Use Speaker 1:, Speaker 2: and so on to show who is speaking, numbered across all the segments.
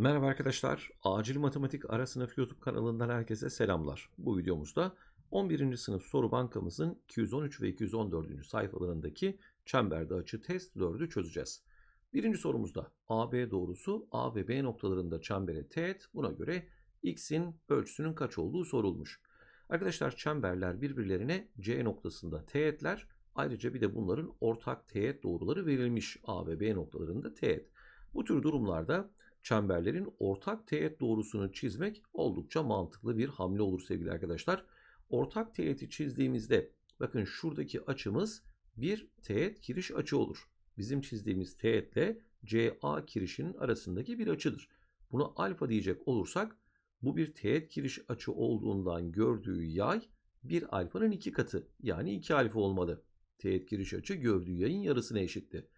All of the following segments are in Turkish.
Speaker 1: Merhaba arkadaşlar. Acil Matematik Ara Sınıf YouTube kanalından herkese selamlar. Bu videomuzda 11. sınıf soru bankamızın 213 ve 214. sayfalarındaki çemberde açı test 4'ü çözeceğiz. Birinci sorumuzda AB doğrusu A ve B noktalarında çembere teğet. Buna göre x'in ölçüsünün kaç olduğu sorulmuş. Arkadaşlar çemberler birbirlerine C noktasında teğetler. Ayrıca bir de bunların ortak teğet doğruları verilmiş A ve B noktalarında teğet. Bu tür durumlarda çemberlerin ortak teğet doğrusunu çizmek oldukça mantıklı bir hamle olur sevgili arkadaşlar. Ortak teğeti çizdiğimizde bakın şuradaki açımız bir teğet kiriş açı olur. Bizim çizdiğimiz teğetle CA kirişinin arasındaki bir açıdır. Buna alfa diyecek olursak bu bir teğet kiriş açı olduğundan gördüğü yay bir alfanın iki katı yani 2 alfa olmalı. Teğet kiriş açı gördüğü yayın yarısına eşitti.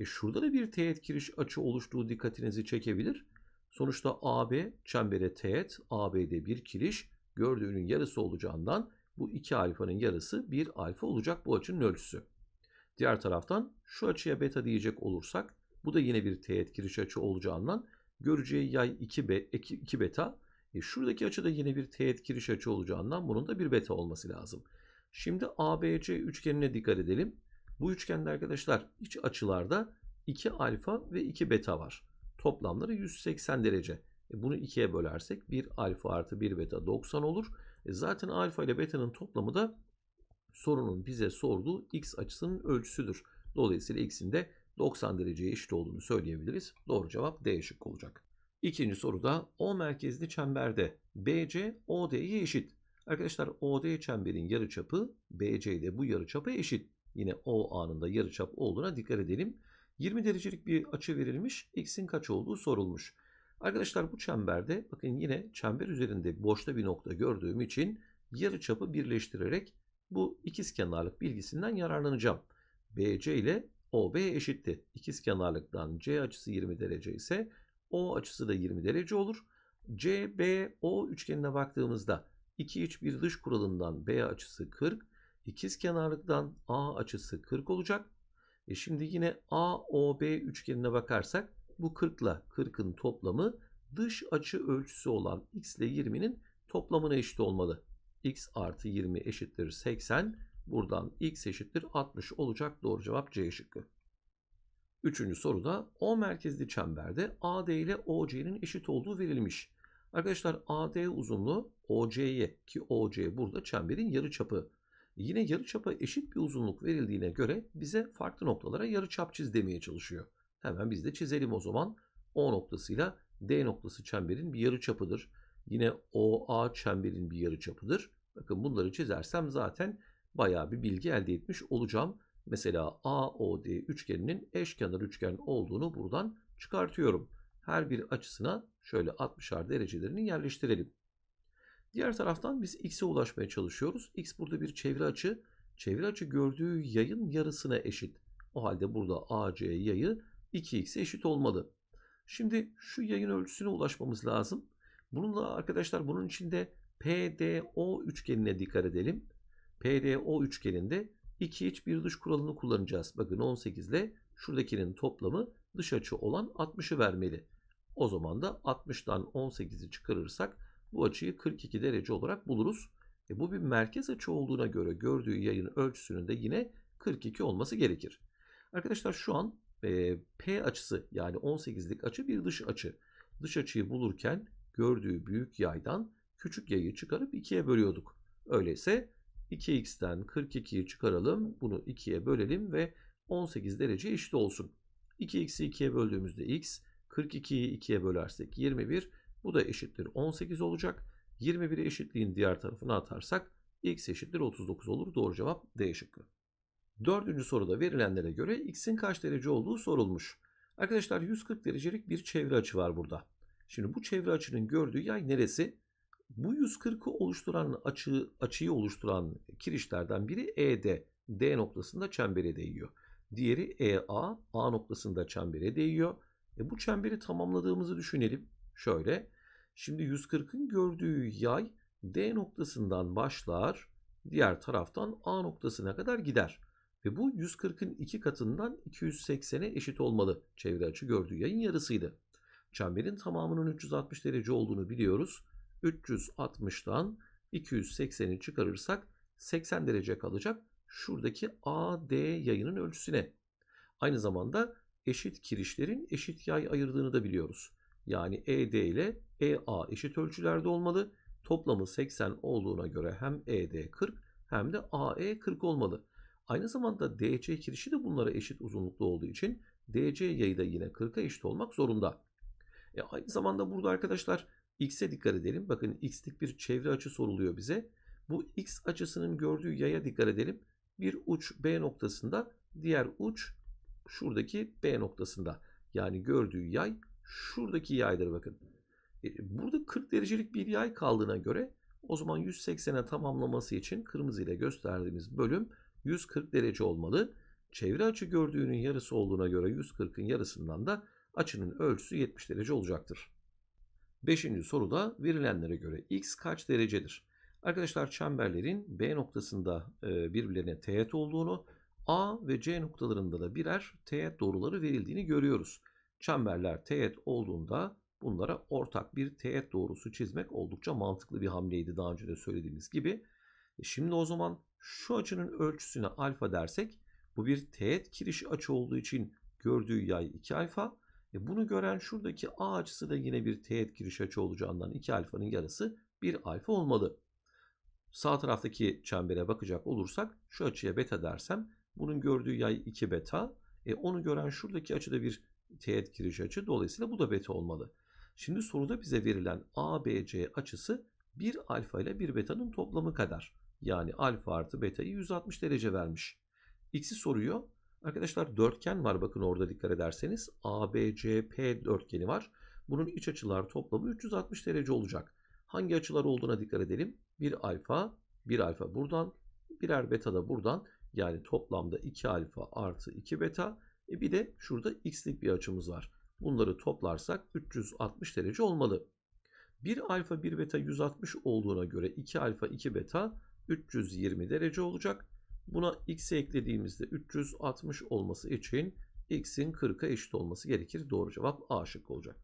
Speaker 1: E şurada da bir teğet kiriş açı oluştuğu dikkatinizi çekebilir. Sonuçta AB çembere teğet, AB'de bir kiriş gördüğünün yarısı olacağından bu 2 alfanın yarısı 1 alfa olacak bu açının ölçüsü. Diğer taraftan şu açıya beta diyecek olursak bu da yine bir teğet kiriş açı olacağından göreceği yay 2, be, 2 beta. E şuradaki açı da yine bir teğet kiriş açı olacağından bunun da bir beta olması lazım. Şimdi ABC üçgenine dikkat edelim. Bu üçgende arkadaşlar iç açılarda 2 alfa ve 2 beta var. Toplamları 180 derece. E bunu 2'ye bölersek 1 alfa artı 1 beta 90 olur. E zaten alfa ile beta'nın toplamı da sorunun bize sorduğu x açısının ölçüsüdür. Dolayısıyla x'in de 90 dereceye eşit olduğunu söyleyebiliriz. Doğru cevap D şıkkı olacak. İkinci soruda O merkezli çemberde BC OD'ye eşit. Arkadaşlar OD çemberin yarıçapı BC de bu yarıçapa eşit. Yine O anında yarıçap olduğuna dikkat edelim. 20 derecelik bir açı verilmiş. X'in kaç olduğu sorulmuş. Arkadaşlar bu çemberde bakın yine çember üzerinde boşta bir nokta gördüğüm için yarıçapı birleştirerek bu ikizkenarlık bilgisinden yararlanacağım. BC ile OB eşitti. İkizkenarlıktan C açısı 20 derece ise O açısı da 20 derece olur. CBO üçgenine baktığımızda 2 iç bir dış kuralından B açısı 40, ikizkenarlıktan A açısı 40 olacak. E şimdi yine AOB üçgenine bakarsak bu 40 ile 40'ın toplamı dış açı ölçüsü olan x ile 20'nin toplamına eşit olmalı. x artı 20 eşittir 80. Buradan x eşittir 60 olacak. Doğru cevap C şıkkı. Üçüncü soruda O merkezli çemberde AD ile OC'nin eşit olduğu verilmiş. Arkadaşlar AD uzunluğu OC'ye ki OC burada çemberin yarıçapı. Yine yarıçapa eşit bir uzunluk verildiğine göre bize farklı noktalara yarıçap çiz demeye çalışıyor. Hemen biz de çizelim o zaman. O noktasıyla D noktası çemberin bir yarıçapıdır. Yine OA çemberin bir yarıçapıdır. Bakın bunları çizersem zaten bayağı bir bilgi elde etmiş olacağım. Mesela AOD üçgeninin eşkenar üçgen olduğunu buradan çıkartıyorum. Her bir açısına şöyle 60'ar derecelerini yerleştirelim. Diğer taraftan biz x'e ulaşmaya çalışıyoruz. x burada bir çevre açı. Çevre açı gördüğü yayın yarısına eşit. O halde burada AC yayı 2x'e eşit olmalı. Şimdi şu yayın ölçüsüne ulaşmamız lazım. Bununla arkadaşlar bunun içinde PDO üçgenine dikkat edelim. PDO üçgeninde 2 iç bir dış kuralını kullanacağız. Bakın 18 ile şuradakinin toplamı dış açı olan 60'ı vermeli. O zaman da 60'tan 18'i çıkarırsak bu açıyı 42 derece olarak buluruz. E bu bir merkez açı olduğuna göre gördüğü yayın ölçüsünün de yine 42 olması gerekir. Arkadaşlar şu an e, P açısı yani 18'lik açı bir dış açı. Dış açıyı bulurken gördüğü büyük yaydan küçük yayı çıkarıp 2'ye bölüyorduk. Öyleyse 2x'ten 42'yi çıkaralım. Bunu 2'ye bölelim ve 18 derece eşit olsun. 2x'i 2'ye böldüğümüzde x, 42'yi 2'ye bölersek 21, bu da eşittir 18 olacak. 21'i eşitliğin diğer tarafına atarsak x eşittir 39 olur. Doğru cevap D şıkkı. Dördüncü soruda verilenlere göre x'in kaç derece olduğu sorulmuş. Arkadaşlar 140 derecelik bir çevre açı var burada. Şimdi bu çevre açının gördüğü yay neresi? Bu 140'ı oluşturan açı, açıyı oluşturan kirişlerden biri ED. D noktasında çembere değiyor. Diğeri EA. A noktasında çembere değiyor. E bu çemberi tamamladığımızı düşünelim. Şöyle. Şimdi 140'ın gördüğü yay D noktasından başlar. Diğer taraftan A noktasına kadar gider. Ve bu 140'ın iki katından 280'e eşit olmalı. Çevre açı gördüğü yayın yarısıydı. Çemberin tamamının 360 derece olduğunu biliyoruz. 360'tan 280'i çıkarırsak 80 derece kalacak. Şuradaki AD yayının ölçüsüne. Aynı zamanda eşit kirişlerin eşit yay ayırdığını da biliyoruz. Yani ED ile EA eşit ölçülerde olmalı. Toplamı 80 olduğuna göre hem ED 40 hem de AE 40 olmalı. Aynı zamanda DC kirişi de bunlara eşit uzunlukta olduğu için DC yayı da yine 40'a eşit olmak zorunda. E aynı zamanda burada arkadaşlar x'e dikkat edelim. Bakın x'lik bir çevre açı soruluyor bize. Bu x açısının gördüğü yaya dikkat edelim. Bir uç B noktasında, diğer uç şuradaki B noktasında. Yani gördüğü yay şuradaki yaydır bakın. E, burada 40 derecelik bir yay kaldığına göre o zaman 180'e tamamlaması için kırmızı ile gösterdiğimiz bölüm 140 derece olmalı. Çevre açı gördüğünün yarısı olduğuna göre 140'ın yarısından da açının ölçüsü 70 derece olacaktır. Beşinci soruda verilenlere göre x kaç derecedir? Arkadaşlar çemberlerin B noktasında e, birbirlerine teğet olduğunu, A ve C noktalarında da birer teğet doğruları verildiğini görüyoruz. Çemberler teğet olduğunda bunlara ortak bir teğet doğrusu çizmek oldukça mantıklı bir hamleydi daha önce de söylediğimiz gibi. E, şimdi o zaman şu açının ölçüsüne alfa dersek bu bir teğet kiriş açı olduğu için gördüğü yay 2 alfa. E bunu gören şuradaki A açısı da yine bir teğet giriş açı olacağından 2 alfanın yarısı 1 alfa olmalı. Sağ taraftaki çembere bakacak olursak şu açıya beta dersem bunun gördüğü yay 2 beta. E onu gören şuradaki açı da bir teğet giriş açı. Dolayısıyla bu da beta olmalı. Şimdi soruda bize verilen ABC açısı 1 alfa ile 1 beta'nın toplamı kadar. Yani alfa artı beta'yı 160 derece vermiş. X'i soruyor. Arkadaşlar dörtgen var bakın orada dikkat ederseniz. ABCP dörtgeni var. Bunun iç açılar toplamı 360 derece olacak. Hangi açılar olduğuna dikkat edelim. 1 alfa, 1 alfa buradan, birer beta da buradan. Yani toplamda 2 alfa artı 2 beta. E bir de şurada x'lik bir açımız var. Bunları toplarsak 360 derece olmalı. 1 alfa 1 beta 160 olduğuna göre 2 alfa 2 beta 320 derece olacak. Buna x'e eklediğimizde 360 olması için x'in 40'a eşit olması gerekir. Doğru cevap A şıkkı olacak.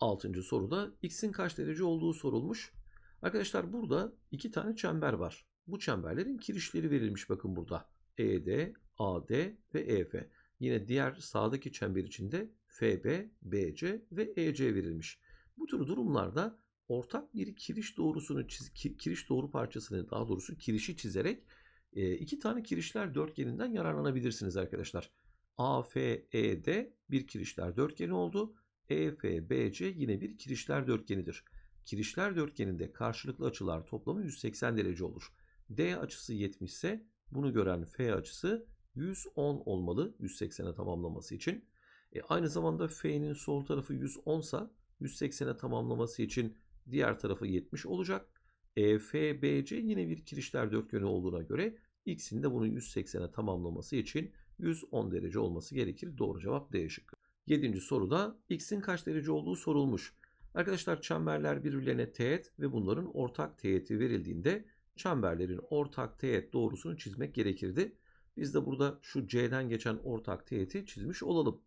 Speaker 1: 6. soruda x'in kaç derece olduğu sorulmuş. Arkadaşlar burada iki tane çember var. Bu çemberlerin kirişleri verilmiş bakın burada. ED, AD ve EF. Yine diğer sağdaki çember içinde FB, BC ve EC verilmiş. Bu tür durumlarda ortak bir kiriş doğrusunu çiz, kiriş doğru parçasını daha doğrusu kirişi çizerek iki tane kirişler dörtgeninden yararlanabilirsiniz arkadaşlar. AFED bir kirişler dörtgeni oldu. EFBC yine bir kirişler dörtgenidir. Kirişler dörtgeninde karşılıklı açılar toplamı 180 derece olur. D açısı 70 ise bunu gören F açısı 110 olmalı 180'e tamamlaması için. E aynı zamanda F'nin sol tarafı 110 ise 180'e tamamlaması için diğer tarafı 70 olacak. EFBC yine bir kirişler dörtgeni olduğuna göre X'in de bunu 180'e tamamlaması için 110 derece olması gerekir. Doğru cevap D şıkkı. 7. soruda X'in kaç derece olduğu sorulmuş. Arkadaşlar çemberler birbirlerine teğet ve bunların ortak teğeti verildiğinde çemberlerin ortak teğet doğrusunu çizmek gerekirdi. Biz de burada şu C'den geçen ortak teğeti çizmiş olalım.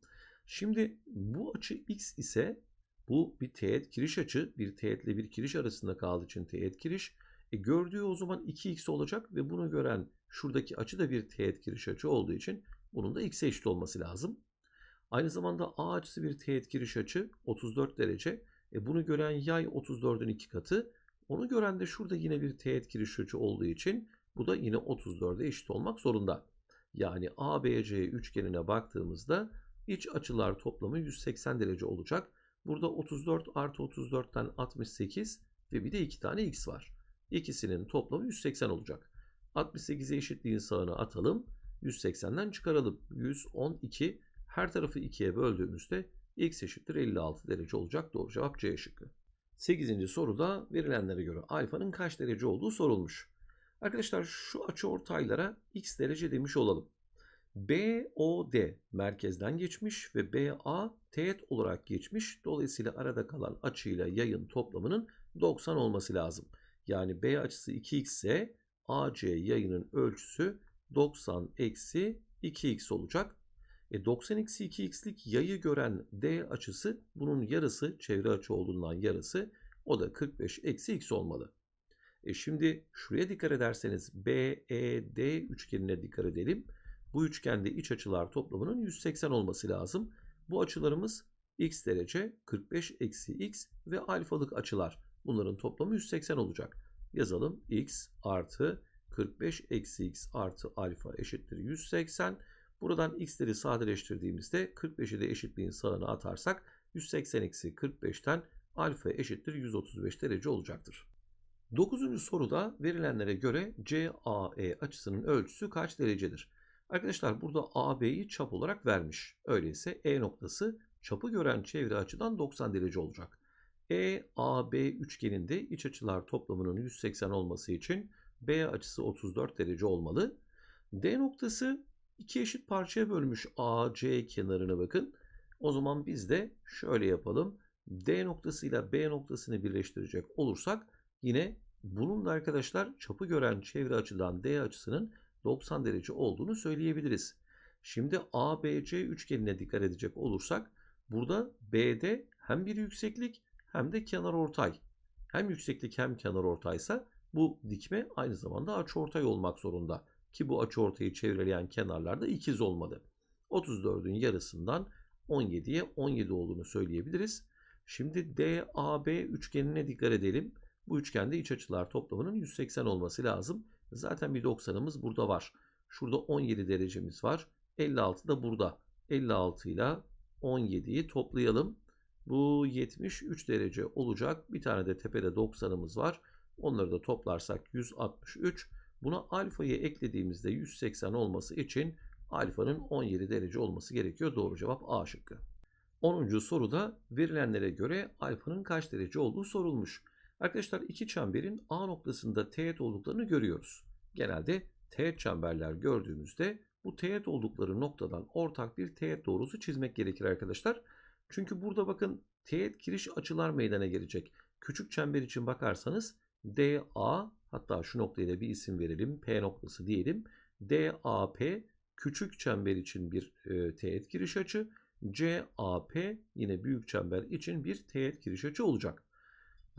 Speaker 1: Şimdi bu açı X ise bu bir teğet kiriş açı. Bir teğetle bir kiriş arasında kaldığı için teğet kiriş. E gördüğü o zaman 2x olacak ve bunu gören şuradaki açı da bir teğet kiriş açı olduğu için bunun da x'e eşit olması lazım. Aynı zamanda A açısı bir teğet kiriş açı 34 derece. E bunu gören yay 34'ün iki katı. Onu gören de şurada yine bir teğet kiriş açı olduğu için bu da yine 34'e eşit olmak zorunda. Yani ABC üçgenine baktığımızda iç açılar toplamı 180 derece olacak. Burada 34 artı 34'ten 68 ve bir de 2 tane x var. İkisinin toplamı 180 olacak. 68'e eşitliğin sağına atalım. 180'den çıkaralım. 112 her tarafı 2'ye böldüğümüzde x eşittir 56 derece olacak. Doğru cevap C şıkkı. 8. soruda verilenlere göre alfanın kaç derece olduğu sorulmuş. Arkadaşlar şu açıortaylara x derece demiş olalım. BOD merkezden geçmiş ve BA teğet olarak geçmiş. Dolayısıyla arada kalan açıyla yayın toplamının 90 olması lazım. Yani B açısı 2x ise AC yayının ölçüsü 90 eksi 2x olacak. E 90 eksi 2x'lik yayı gören D açısı bunun yarısı çevre açı olduğundan yarısı o da 45 eksi x olmalı. E şimdi şuraya dikkat ederseniz BED üçgenine dikkat edelim. Bu üçgende iç açılar toplamının 180 olması lazım. Bu açılarımız x derece, 45 eksi x ve alfalık açılar. Bunların toplamı 180 olacak. Yazalım x artı 45 eksi x artı alfa eşittir 180. Buradan x'leri sadeleştirdiğimizde 45'i de eşitliğin sağına atarsak 180 eksi 45'ten alfa eşittir 135 derece olacaktır. Dokuzuncu soruda verilenlere göre CAE açısının ölçüsü kaç derecedir? Arkadaşlar burada AB'yi çap olarak vermiş. Öyleyse E noktası çapı gören çevre açıdan 90 derece olacak. EAB üçgeninde iç açılar toplamının 180 olması için B açısı 34 derece olmalı. D noktası iki eşit parçaya bölmüş AC kenarına bakın. O zaman biz de şöyle yapalım. D noktasıyla B noktasını birleştirecek olursak yine bunun da arkadaşlar çapı gören çevre açıdan D açısının 90 derece olduğunu söyleyebiliriz. Şimdi ABC üçgenine dikkat edecek olursak burada BD hem bir yükseklik hem de kenar ortay. Hem yükseklik hem kenar ortaysa bu dikme aynı zamanda açıortay olmak zorunda. Ki bu açıortayı çevreleyen kenarlar da ikiz olmalı. 34'ün yarısından 17'ye 17 olduğunu söyleyebiliriz. Şimdi DAB üçgenine dikkat edelim. Bu üçgende iç açılar toplamının 180 olması lazım. Zaten bir 90'ımız burada var. Şurada 17 derecemiz var. 56 da burada. 56 ile 17'yi toplayalım. Bu 73 derece olacak. Bir tane de tepede 90'ımız var. Onları da toplarsak 163. Buna alfayı eklediğimizde 180 olması için alfanın 17 derece olması gerekiyor. Doğru cevap A şıkkı. 10. soruda verilenlere göre alfanın kaç derece olduğu sorulmuş. Arkadaşlar iki çemberin A noktasında teğet olduklarını görüyoruz. Genelde teğet çemberler gördüğümüzde bu teğet oldukları noktadan ortak bir teğet doğrusu çizmek gerekir arkadaşlar. Çünkü burada bakın teğet kiriş açılar meydana gelecek. Küçük çember için bakarsanız DA hatta şu noktaya da bir isim verelim. P noktası diyelim. DAP küçük çember için bir e, teğet giriş açı. CAP yine büyük çember için bir teğet giriş açı olacak.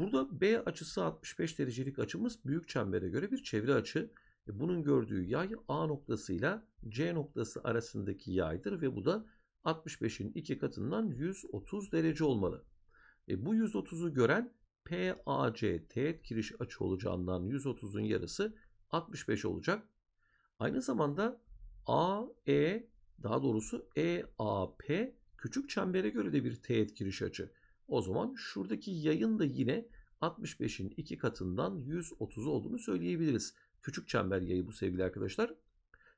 Speaker 1: Burada B açısı 65 derecelik açımız büyük çembere göre bir çevre açı. E, bunun gördüğü yay A noktasıyla C noktası arasındaki yaydır ve bu da 65'in iki katından 130 derece olmalı. E, bu 130'u gören PAC teğet giriş açı olacağından 130'un yarısı 65 olacak. Aynı zamanda AE daha doğrusu EAP küçük çembere göre de bir teğet giriş açı. O zaman şuradaki yayın da yine 65'in iki katından 130 olduğunu söyleyebiliriz. Küçük çember yayı bu sevgili arkadaşlar.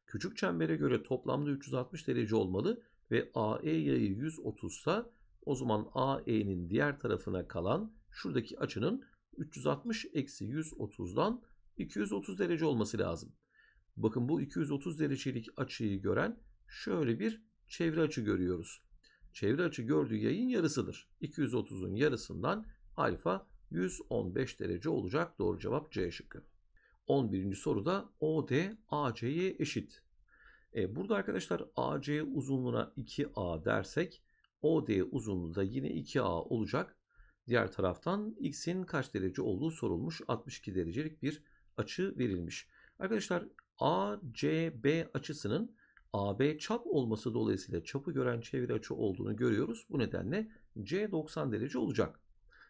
Speaker 1: Küçük çembere göre toplamda 360 derece olmalı ve AE yayı 130 ise o zaman AE'nin diğer tarafına kalan şuradaki açının 360 eksi 130'dan 230 derece olması lazım. Bakın bu 230 derecelik açıyı gören şöyle bir çevre açı görüyoruz. Çevre açı gördüğü yayın yarısıdır. 230'un yarısından alfa 115 derece olacak. Doğru cevap C şıkkı. 11. soruda OD AC'ye eşit. E, burada arkadaşlar AC uzunluğuna 2A dersek OD uzunluğu da yine 2A olacak. Diğer taraftan x'in kaç derece olduğu sorulmuş. 62 derecelik bir açı verilmiş. Arkadaşlar ACB açısının AB çap olması dolayısıyla çapı gören çevre açı olduğunu görüyoruz. Bu nedenle C 90 derece olacak.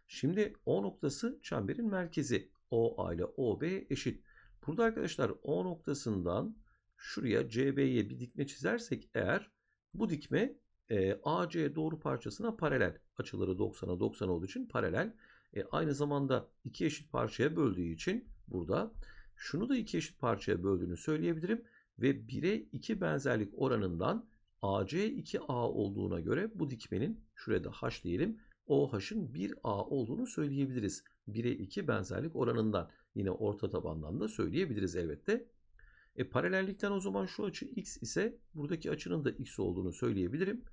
Speaker 1: Şimdi O noktası çemberin merkezi. OA ile OB eşit. Burada arkadaşlar O noktasından şuraya CB'ye bir dikme çizersek eğer bu dikme e, AC doğru parçasına paralel. Açıları 90'a 90 olduğu için paralel. E, aynı zamanda iki eşit parçaya böldüğü için burada şunu da iki eşit parçaya böldüğünü söyleyebilirim. Ve 1'e 2 benzerlik oranından AC 2A olduğuna göre bu dikmenin şurada H diyelim OH'ın 1A olduğunu söyleyebiliriz. 1'e 2 benzerlik oranından yine orta tabandan da söyleyebiliriz elbette. E, paralellikten o zaman şu açı x ise buradaki açının da x olduğunu söyleyebilirim.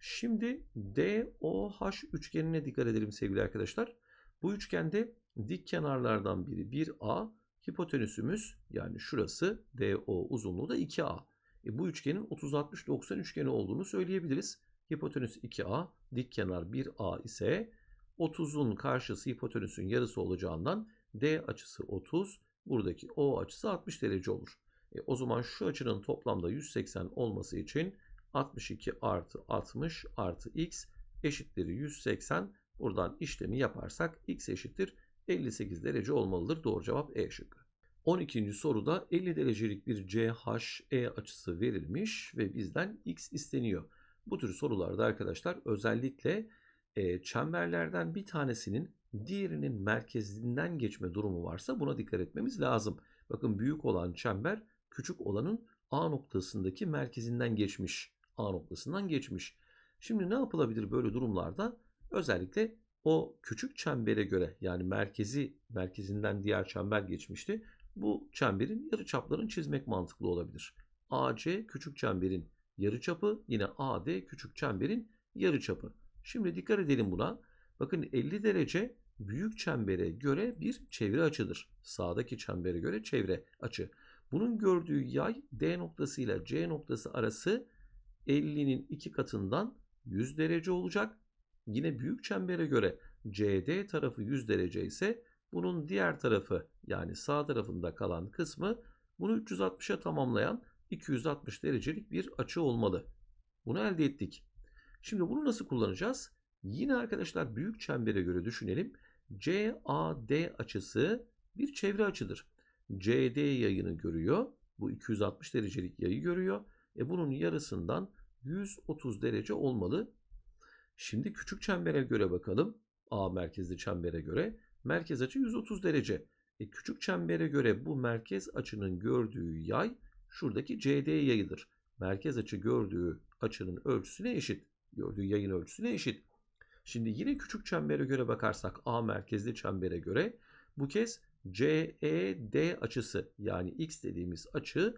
Speaker 1: Şimdi DOH üçgenine dikkat edelim sevgili arkadaşlar. Bu üçgende dik kenarlardan biri 1A, hipotenüsümüz yani şurası DO uzunluğu da 2A. E, bu üçgenin 30-60-90 üçgeni olduğunu söyleyebiliriz. Hipotenüs 2A, dik kenar 1A ise 30'un karşısı hipotenüsün yarısı olacağından D açısı 30, buradaki O açısı 60 derece olur. E, o zaman şu açının toplamda 180 olması için 62 artı 60 artı x eşittir 180. Buradan işlemi yaparsak x eşittir 58 derece olmalıdır. Doğru cevap E şıkkı. 12. soruda 50 derecelik bir CHE açısı verilmiş ve bizden x isteniyor. Bu tür sorularda arkadaşlar özellikle e, çemberlerden bir tanesinin diğerinin merkezinden geçme durumu varsa buna dikkat etmemiz lazım. Bakın büyük olan çember küçük olanın A noktasındaki merkezinden geçmiş. A noktasından geçmiş. Şimdi ne yapılabilir böyle durumlarda? Özellikle o küçük çembere göre yani merkezi merkezinden diğer çember geçmişti. Bu çemberin yarıçaplarını çizmek mantıklı olabilir. AC küçük çemberin yarıçapı yine AD küçük çemberin yarıçapı. Şimdi dikkat edelim buna. Bakın 50 derece büyük çembere göre bir çevre açıdır. Sağdaki çembere göre çevre açı. Bunun gördüğü yay D noktası ile C noktası arası 50'nin iki katından 100 derece olacak. Yine büyük çembere göre CD tarafı 100 derece ise bunun diğer tarafı yani sağ tarafında kalan kısmı bunu 360'a tamamlayan 260 derecelik bir açı olmalı. Bunu elde ettik. Şimdi bunu nasıl kullanacağız? Yine arkadaşlar büyük çembere göre düşünelim. CAD açısı bir çevre açıdır. CD yayını görüyor. Bu 260 derecelik yayı görüyor. E bunun yarısından 130 derece olmalı. Şimdi küçük çembere göre bakalım. A merkezli çembere göre. Merkez açı 130 derece. E küçük çembere göre bu merkez açının gördüğü yay şuradaki CD yayıdır. Merkez açı gördüğü açının ölçüsüne eşit. Gördüğü yayın ölçüsüne eşit. Şimdi yine küçük çembere göre bakarsak A merkezli çembere göre bu kez CED açısı yani X dediğimiz açı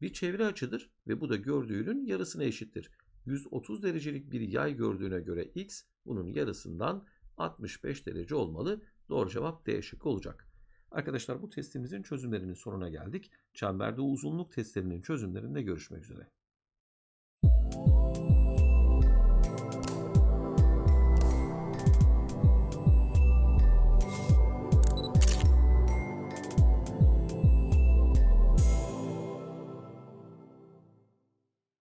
Speaker 1: bir çevre açıdır ve bu da gördüğünün yarısına eşittir. 130 derecelik bir yay gördüğüne göre X bunun yarısından 65 derece olmalı. Doğru cevap D şıkkı olacak. Arkadaşlar bu testimizin çözümlerinin sonuna geldik. Çemberde uzunluk testlerinin çözümlerinde görüşmek üzere.